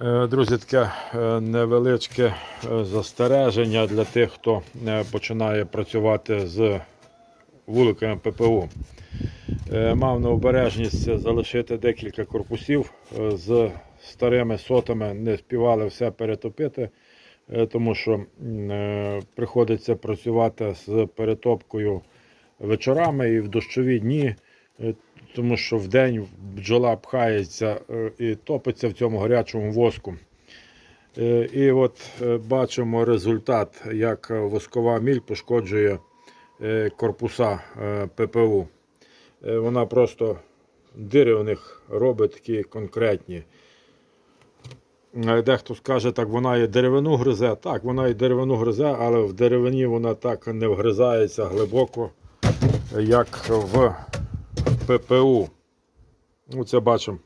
Е, Друзі, таке е, невеличке е, застереження для тих, хто починає працювати з вуликами ППУ. Мав на обережність залишити декілька корпусів з старими сотами, не співали все перетопити, тому що приходиться працювати з перетопкою вечорами і в дощові дні, тому що в день бджола пхається е, і топиться в цьому гарячому воску. Е, І от е, бачимо результат, як воскова міль пошкоджує корпуса ППУ. Вона просто дири у них робить такі конкретні. Дехто скаже, так вона і деревину гризе. Так, вона і деревину гризе, але в деревині вона так не вгризається глибоко, як в ППУ. Ну, це бачимо.